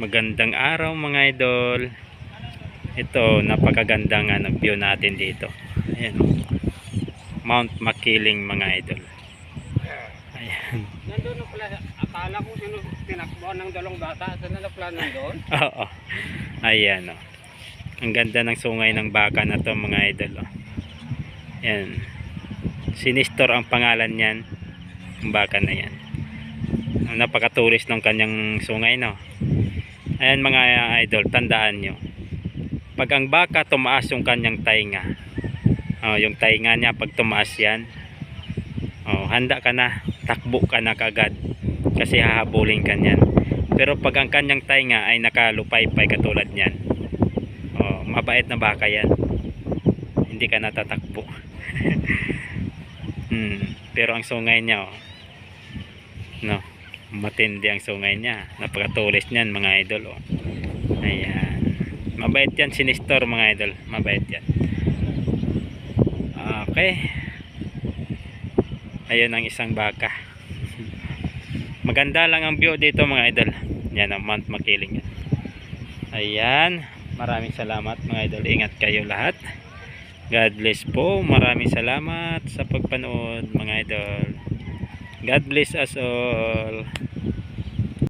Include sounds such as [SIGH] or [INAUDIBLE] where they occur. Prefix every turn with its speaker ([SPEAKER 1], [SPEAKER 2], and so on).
[SPEAKER 1] Magandang araw mga idol. Ito, napakaganda nga ng view natin dito. Ayan. Mount Makiling mga idol. Ayan.
[SPEAKER 2] Nandun na pala, akala ko sino tinakbuhan ng dalawang bata. Saan na pala nandun? [LAUGHS]
[SPEAKER 1] Oo. Ayan oh. Ang ganda ng sungay ng baka na to mga idol oh. Ayan. Sinistor ang pangalan niyan. Ang baka na yan. Napakatulis ng kanyang sungay no. Ayan mga idol, tandaan nyo. Pag ang baka tumaas yung kanyang tainga. Oh, yung tainga niya pag tumaas yan. Oh, handa ka na, takbo ka na kagad kasi hahabulin ka niyan. Pero pag ang kanyang tainga ay nakalupay-pay katulad niyan, oh, mabait na baka yan. Hindi ka natatakbo. [LAUGHS] hmm, pero ang sungay niya, oh, no, matindi ang sungay niya. Napakatulis niyan mga idol. Oh. Ayan. Mabait yan, sinistor mga idol. Mabait yan. Okay. Ayun ang isang baka. Maganda lang ang view dito mga idol. Yan ang Mount Makiling. yan. Ayan. Maraming salamat mga idol. Ingat kayo lahat. God bless po. Maraming salamat sa pagpanood mga idol. God bless us all.